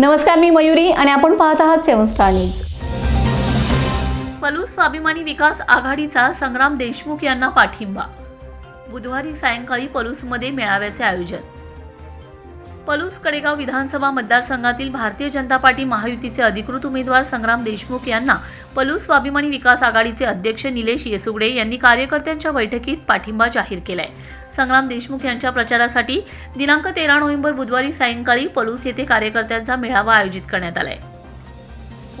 नमस्कार मी मयुरी आणि आपण पाहत आहात सेवन स्टार न्यूज. फलू स्वाभिमानी विकास आघाडीचा संग्राम देशमुख यांना पाठिंबा. बुधवारी सायंकाळी पलूसमध्ये मेळाव्याचे आयोजन. पलूस कडेगाव विधानसभा मतदारसंघातील भारतीय जनता पार्टी महायुतीचे अधिकृत उमेदवार संग्राम देशमुख यांना पलूस स्वाभिमानी विकास आघाडीचे अध्यक्ष निलेश येसुगडे यांनी कार्यकर्त्यांच्या बैठकीत पाठिंबा जाहीर केलाय. संग्राम देशमुख यांच्या प्रचारासाठी दिनांक तेरा नोव्हेंबर बुधवारी सायंकाळी पलूस येथे कार्यकर्त्यांचा मेळावा आयोजित करण्यात आलाय.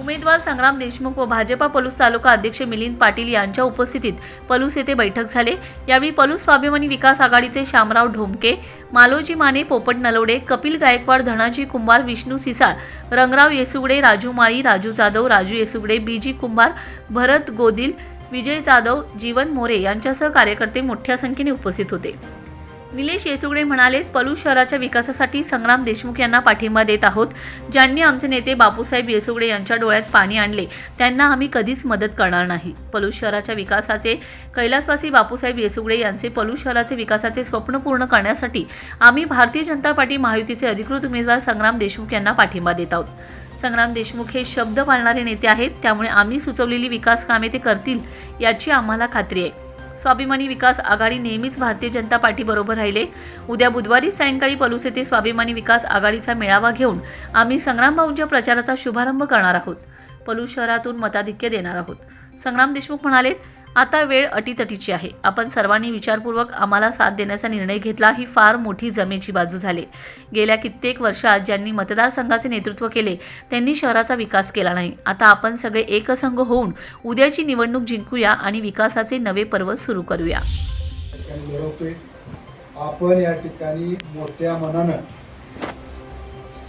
उमेदवार संग्राम देशमुख व भाजपा पलूस तालुका अध्यक्ष मिलिंद पाटील यांच्या उपस्थितीत पलूस येथे बैठक झाले. यावेळी पलूस स्वाभिमानी विकास आघाडीचे शामराव ढोमके मालोजी माने पोपट नलवडे कपिल गायकवाड धनाजी कुंभार विष्णू सिसाळ रंगराव येसुगडे राजू माळी राजू जाधव राजू येसुगडे बीजी कुंभार भरत गोदिल विजय जाधव जीवन मोरे यांच्यासह कार्यकर्ते मोठ्या संख्येने उपस्थित होते. निलेश येसुगडे म्हणाले पलू शहराच्या विकासासाठी संग्राम देशमुख यांना पाठिंबा देत आहोत. ज्यांनी आमचे नेते बापूसाहेब येसुगडे यांच्या डोळ्यात पाणी आणले त्यांना आम्ही कधीच मदत करणार नाही. पलू शहराच्या विकासाचे कैलासवासी बापूसाहेब येसुगडे यांचे पलू शहराचे विकासाचे स्वप्न पूर्ण करण्यासाठी आम्ही भारतीय जनता पार्टी महायुतीचे अधिकृत उमेदवार संग्राम देशमुख यांना पाठिंबा देत आहोत. संग्राम देशमुख हे शब्द पाळणारे नेते आहेत. त्यामुळे आम्ही सुचवलेली विकास कामे ते करतील याची आम्हाला खात्री आहे. स्वाभिमानी विकास आघाडी नेहमीच भारतीय जनता पार्टीबरोबर राहिले. उद्या बुधवारी सायंकाळी पलूस येथे स्वाभिमानी विकास आघाडीचा मेळावा घेऊन आम्ही संग्रामभाऊंच्या प्रचाराचा शुभारंभ करणार आहोत. पलूस शहरातून मताधिक्य देणार आहोत. संग्राम देशमुख म्हणाले आता वेळ अटीतटीची आहे. आपण सर्वांनी विचारपूर्वक आम्हाला साथ देण्याचा निर्णय घेतला ही फार मोठी जमेची बाजू झाली. गेल्या कित्येक वर्षात ज्यांनी मतदारसंघाचे नेतृत्व केले त्यांनी शहराचा विकास केला नाही. आता आपण सगळे एकसंघ होऊन उद्याची निवडणूक जिंकूया आणि विकासाचे नवे पर्व सुरू करूया. आपण या ठिकाणी मोठ्या मनानं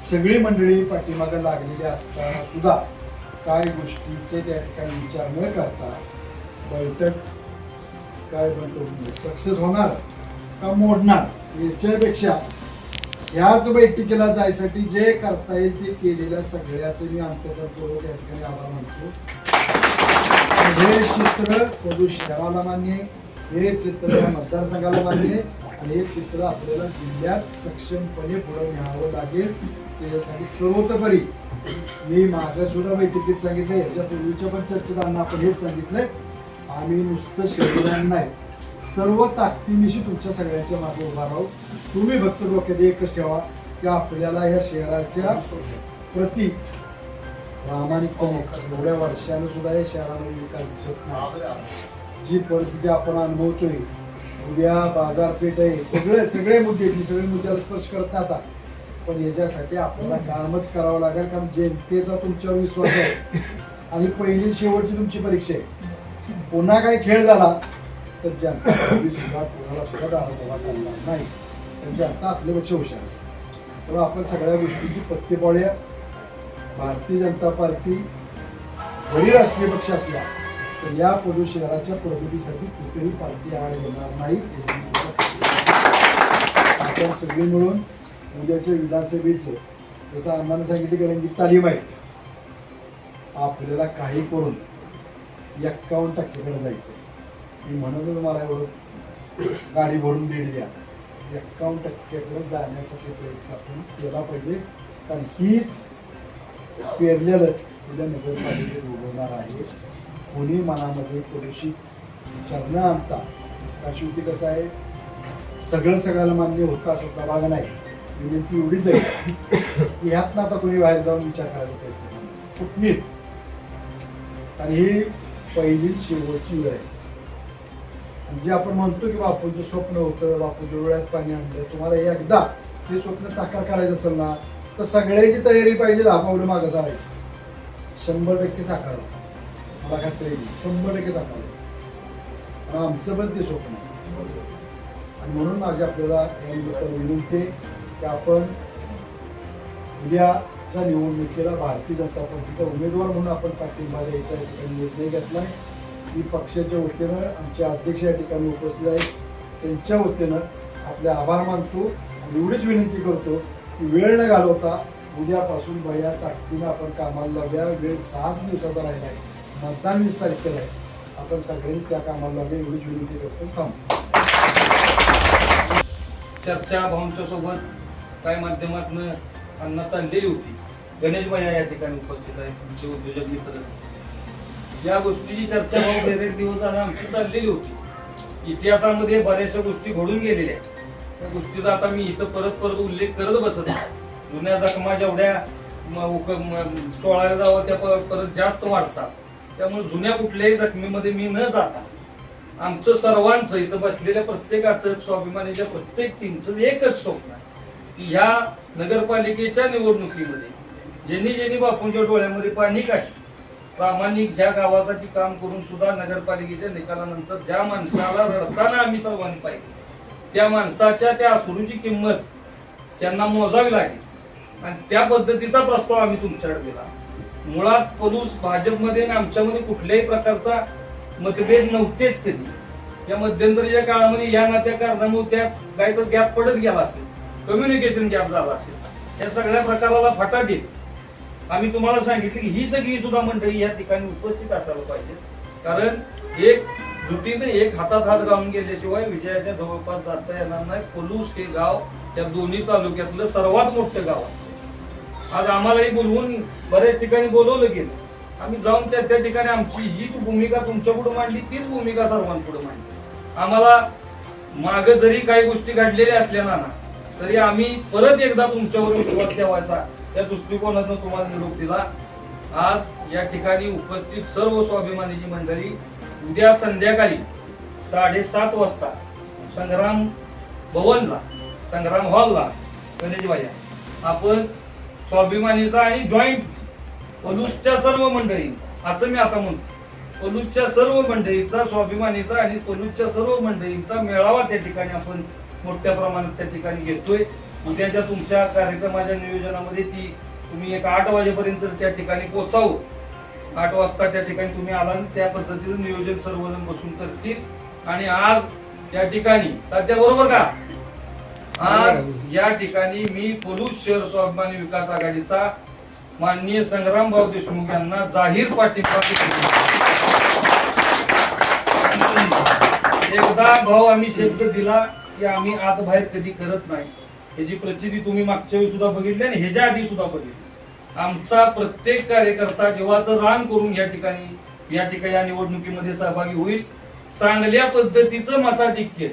सगळी मंडळी पाठीमागं लागलेली असताना सुद्धा काय गोष्टीचे त्या ठिकाणी विचार न करता बैठक काय म्हणतो सक्सेस होणार का मोडणार? याच्यापेक्षा ह्याच बैठकीला जायसाठी जे करता येईल ते केलेल्या सगळ्याचे मी अंतर्गतपूर्वक या ठिकाणी आभार मानतो. हे चित्र पदू शहराला मान्य हे चित्र या मतदारसंघाला मान्य आणि हे चित्र आपल्याला जिल्ह्यात सक्षमपणे पुढे न्यावं लागेल. त्याच्यासाठी सर्वतोपरी मी मागं सुद्धा बैठकीत सांगितलं याच्या पूर्वीच्या पण चर्चेत आपण हेच सांगितलंय. आम्ही नुसतं शरीरान नाही सर्व ताकदीनिशी तुमच्या सगळ्यांच्या मागे उभा राहू. तुम्ही फक्त डोक्यात एकच ठेवा की आपल्याला या शहराच्या प्रती प्रामाणिकपणे एवढ्या वर्षानं सुद्धा या शहरामध्ये विकास दिसत नाही. जी परिस्थिती आपण अनुभवतोय उद्या बाजारपेठ आहे सगळे सगळे मुद्दे मी सगळे मुद्द्याला स्पर्श करत आता. पण याच्यासाठी आपल्याला कामच करावं लागेल कारण जनतेचा तुमच्यावर विश्वास आहे. आणि पहिली शेवटची तुमची परीक्षा आहे. पुन्हा काही खेळ झाला तर जनता सुद्धा कोणाला सुद्धा दारात उभा करणार नाही. म्हणजे तर जनता आपल्यापेक्षा हुशार असते तेव्हा आपण सगळ्या गोष्टींची पत्ते पाळूया. भारतीय जनता पार्टी जरी राष्ट्रीय पक्ष असला तर या पोलीस शहराच्या प्रगतीसाठी कुठेही पार्टी आड येणार नाही. आपण सगळे मिळून उद्याच्या विधानसभेचं जसं अण्णाने सांगितलं की रंगीत तालीम आहे. आपल्याला काही करून एक्कावन्न टक्केकडे जायचं. मी म्हणत मला एवढं गाडी भरून दीड द्या. एक्कावन्न टक्क्याकडे जाण्यासाठी प्रयत्न आपण केला पाहिजे. कारण हीच पेरलेलं उद्या नगरपालिकेत उभवणार आहे. कोणी मनामध्ये प्रदूषित विचार न आणता. का शेवटी कसं आहे सगळं सगळ्याला मान्य होतं असं प्रभाग नाही. विनंती एवढीच आहे. की ह्यातनं आता कोणी बाहेर जाऊन विचार करायचा प्रयत्न कुठलीच. आणि ही पहिली शेवटची वेळ. आहे जे आपण म्हणतो की बापूचं स्वप्न होतं बापूच्या डोळ्यात पाणी आणलं तुम्हाला एकदा ते स्वप्न साकार करायचं असेल ना तर सगळ्याची तयारी पाहिजे दहा पावलं मागं चालायची. शंभर टक्के साकार होतं. मला खात्री आहे शंभर टक्के साकार होतं. आणि आमचं पण ते स्वप्न आणि म्हणून माझी आपल्याला या विनंती आहे की आपण उद्याच्या निवडणुकीला भारतीय जनता पक्षाचा उमेदवार म्हणून आपण पाठिंबा द्यायचा या ठिकाणी निर्णय घेतलाय. मी पक्षाच्या वतीनं आमचे अध्यक्ष या ठिकाणी उपस्थित आहेत. त्यांच्या वतीनं आपले आभार मानतो. आणि एवढीच विनंती करतो की वेळ न घालवता उद्यापासून बया ताकदीनं आपण कामाला लागूया. वेळ सहाच दिवसाचा राहिला आहे. मतदान वीस तारखेला आहे. आपण सगळ्यांनी त्या कामाला लागूया. एवढीच विनंती करतो. थांब. चर्चा भाऊंच्या सोबत काय माध्यमातून अण्णा चाललेली होती. गणेश भैया या ठिकाणी उपस्थित आहे आमचे उद्योजक मित्र. या गोष्टीची चर्चा भाऊ बरेच दिवस आता आमची चाललेली होती. इतिहासामध्ये बऱ्याचशा गोष्टी घडून गेलेल्या आहेत. त्या गोष्टीचा आता मी इथं परत परत उल्लेख करत बसत नाही. जुन्या जखमा जेवढ्या सोळाव्या उक- जावं त्या परत जास्त वाढतात. त्यामुळे जुन्या कुठल्याही जखमीमध्ये मी न जाता आमचं सर्वांचं इथं बसलेल्या प्रत्येकाचं स्वाभिमानीच्या प्रत्येक टीमचं एकच स्वप्न आहे. की ह्या नगरपालिकेच्या निवडणुकीमध्ये ज्यांनी ज्यांनी बापूंच्या डोळ्यामध्ये पाणी काढले प्रामाणिक ह्या गावासाठी काम करून सुद्धा नगरपालिकेच्या निकालानंतर ज्या माणसाला रडताना आम्ही सर्वांनी पाहिजे त्या माणसाच्या त्या असुरूची किंमत त्यांना मोजावी लागेल. आणि त्या पद्धतीचा प्रस्ताव आम्ही तुमच्याकडे दिला. मुळात पलूस भाजपमध्ये आणि आमच्यामध्ये कुठल्याही प्रकारचा मतभेद नव्हतेच कधी. या मध्यंतरीच्या काळामध्ये या नात्या कारणामुळे त्यात काही तर गॅप पडत गेला असेल. कम्युनिकेशन गॅप झाला असेल. या सगळ्या प्रकाराला फटा देत आम्ही तुम्हाला सांगितलं की ही सगळी सुद्धा मंडळी या ठिकाणी उपस्थित असायला पाहिजे. कारण एक जुटीने एक हातात हात घालून गेल्याशिवाय विजयाच्या जवळपास जाता येणार नाही. पलूस हे गाव या दोन्ही तालुक्यातलं सर्वात मोठं गाव आहे. आज आम्हालाही बोलवून बऱ्याच ठिकाणी बोलवलं गेलं. आम्ही जाऊन त्या त्या ठिकाणी आमची ही भूमिका तुमच्यापुढे मांडली तीच भूमिका सर्वांपुढे मांडली. आम्हाला माग जरी काही गोष्टी घडलेल्या असल्या ना तरी आम्ही परत एकदा तुमच्यावर विश्वास ठेवायचा. त्या दृष्टिकोनातून तुम्हाला निरोप दिला. आज या ठिकाणी उपस्थित सर्व स्वाभिमानीची मंडळी उद्या संध्याकाळी साडेसात वाजता संग्राम भवनला संग्राम हॉलला गणेशबाया आपण स्वाभिमानीचा आणि जॉईंट पलूसच्या सर्व मंडळी असं मी आता म्हणतो पलूसच्या सर्व मंडळीचा स्वाभिमानीचा आणि पलूसच्या सर्व मंडळींचा मेळावा त्या ठिकाणी आपण मोठ्या प्रमाणात त्या ठिकाणी घेतोय. उद्याच्या तुमच्या कार्यक्रमाच्या नियोजनामध्ये ती तुम्ही एक आठ वाजेपर्यंत त्या ठिकाणी पोचावू आठ वाजता त्या ठिकाणी तुम्ही आला त्या पद्धतीचं नियोजन सर्वजण बसून करतील. आणि आज या ठिकाणी तात्या बरोबर का? आज या ठिकाणी मी पोलूस शहर स्वाभिमानी विकास आघाडीचा माननीय संग्रामभाऊ देशमुख यांना जाहीर पाठिंबा एकदा भाऊ आम्ही शब्द दिला. की आम्ही आज बाहेर कधी करत नाही. ह्याची प्रचिती तुम्ही मागच्या वेळी सुद्धा बघितली आणि ह्याच्या आधी सुद्धा बघितली. आमचा प्रत्येक कार्यकर्ता जीवाचं रान करून या ठिकाणी या ठिकाणी या निवडणुकीमध्ये सहभागी होईल. चांगल्या पद्धतीचं मताधिक्य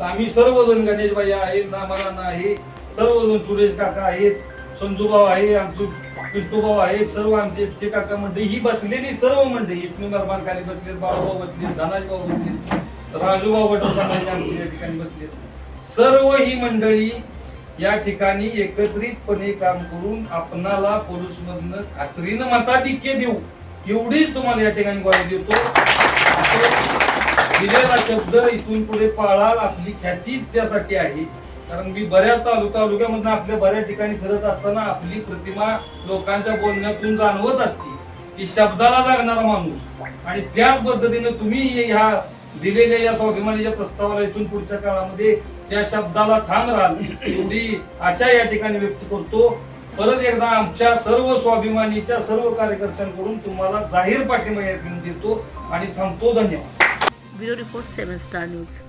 आम्ही सर्वजण गणेशबाई आहे आहेत रामाराणा आहे सर्वजण सुरेश काका आहेत संजूभाऊ आहे आमचे पिंटूभाऊ आहेत सर्व आमचे एच के काका मंडळी ही बसलेली सर्व मंडळी विष्णू निर्माण खाली बसले बाळूभाऊ बसले धनाजीभाऊ बसले राजूभाऊ भट समाज आमचे या ठिकाणी बसले सर्व ही मंडळी या ठिकाणी एकत्रितपणे काम करून आपणाला पोलीस मधनं खात्रीनं मताधिक्य देऊ एवढीच तुम्हाला या ठिकाणी ग्वाही देतो. दिलेला शब्द इथून पुढे पाळाल आपली ख्याती त्यासाठी आहे. कारण मी बऱ्याच तालुका तालुक्यामधून आपल्या बऱ्याच ठिकाणी फिरत असताना आपली प्रतिमा लोकांच्या बोलण्यातून जाणवत असते. की शब्दाला जागणारा माणूस. आणि त्याच पद्धतीने तुम्ही ह्या दिलेल्या या स्वाभिमानीच्या प्रस्तावाला इथून पुढच्या काळामध्ये त्या शब्दाला ठाम राहाल. एवढी आशा या ठिकाणी व्यक्त करतो. परत एकदा आमच्या सर्व स्वाभिमानीच्या सर्व कार्यकर्त्यांकडून तुम्हाला जाहीर पाठिंबा या ठिकाणी देतो आणि थांबतो. धन्यवाद. Bureau report seven star news.